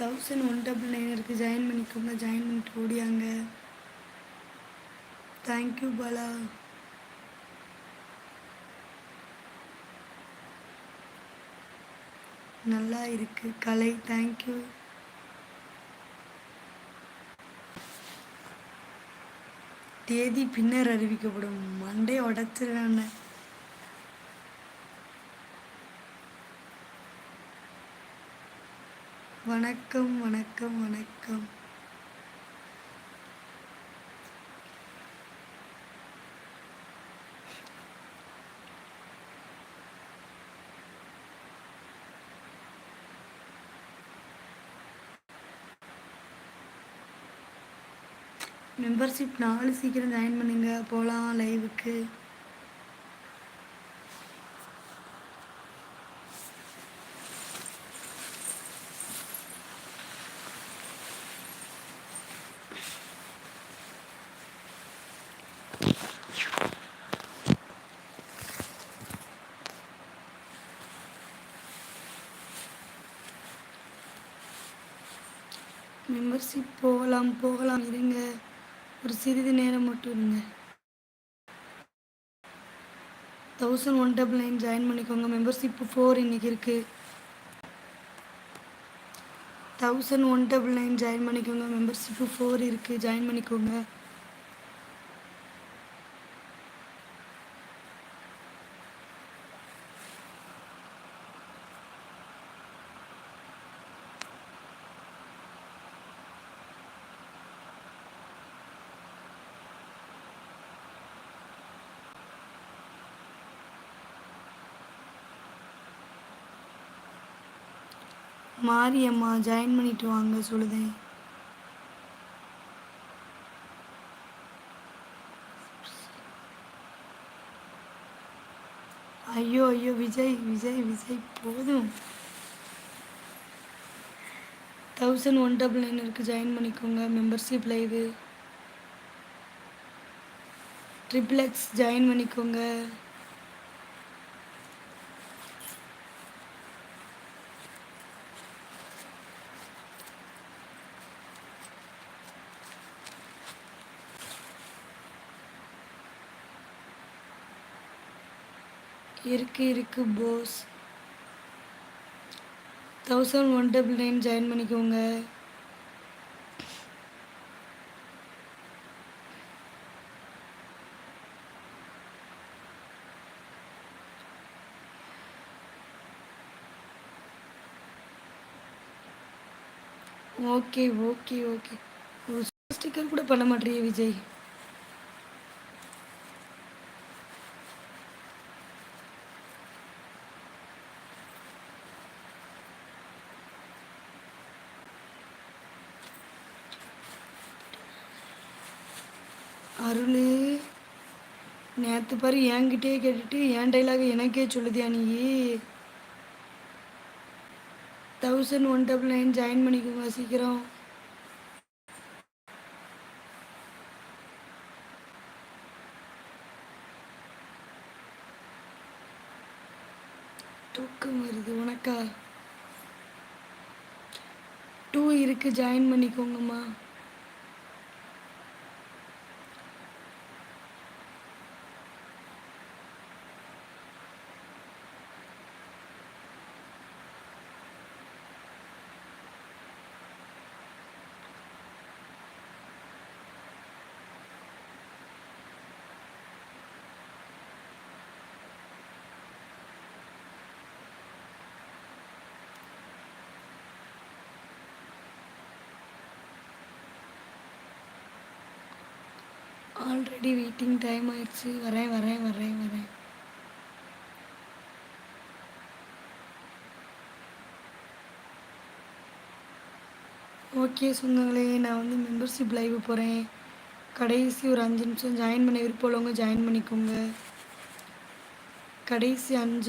Thousand one double nine இருக்குது join பண்ணிக்கோங்க. Join பண்ணிட்டு ஓடியாங்க. தேங்க்யூ பாலா நல்லா இருக்கு. கலை. தேங்க்யூ தேதி பின்னர் அறிவிக்கப்படும். மண்டே உடச்சிருவேன் வணக்கம் வணக்கம் வணக்கம். மெம்பர்ஷிப் நாலு சீக்கிரம் ஜாயின் பண்ணுங்க. போகலாம் லைவுக்கு மெம்பர்ஷிப் போகலாம் போகலாம் இருங்க. ஒரு சிறிது நேரம் மட்டும் இருங்க. Thousand one double nine join பண்ணிக்கோங்க. மெம்பர்ஷிப் ஃபோர் இன்றைக்கி இருக்குது thousand one double nine join பண்ணிக்கோங்க. மெம்பர்ஷிப்பு ஃபோர் இருக்குது ஜாயின் பண்ணிக்கோங்க. மாரியம்மா ஜாயின் பண்ணிட்டு வாங்க சொல்லுதேன். ஐயோ ஐயோ விஜய் விஜய் விஜய் போதும். தௌசண்ட் ஒன் டபுள் நைன் இருக்குது ஜாயின் பண்ணிக்கோங்க membership live triple X join பண்ணிக்கோங்க. இருக்கு இருக்கு boss thousand one double nine join பண்ணிக்கோங்க. ஓகே ஓகே ஓகே ஒரு ஸ்டிக்கர் கூட பண்ண மாட்டேறிய விஜய். அருள். நேற்று பாரு என்கிட்டயே கேட்டுட்டு என் டைலாக எனக்கே சொல்லுதியா நீ? Thousand one double nine join பண்ணிக்கோங்க சீக்கிரம். தூக்கம் வருது உனக்கா. டூ இருக்கு ஜாயின் பண்ணிக்கோங்கம்மா. ஆல்ரெடி வெயிட்டிங் டைம் ஆயிடுச்சு. வரேன் வரேன் வரேன் வரேன். ஓகே சொந்தங்களே நான் வந்து மெம்பர்ஷிப் லைவ் போகிறேன் கடைசி ஒரு அஞ்சு நிமிஷம் ஜாயின் பண்ண விருப்பம் உள்ளவங்க ஜாயின் பண்ணிக்கோங்க. கடைசி அஞ்சு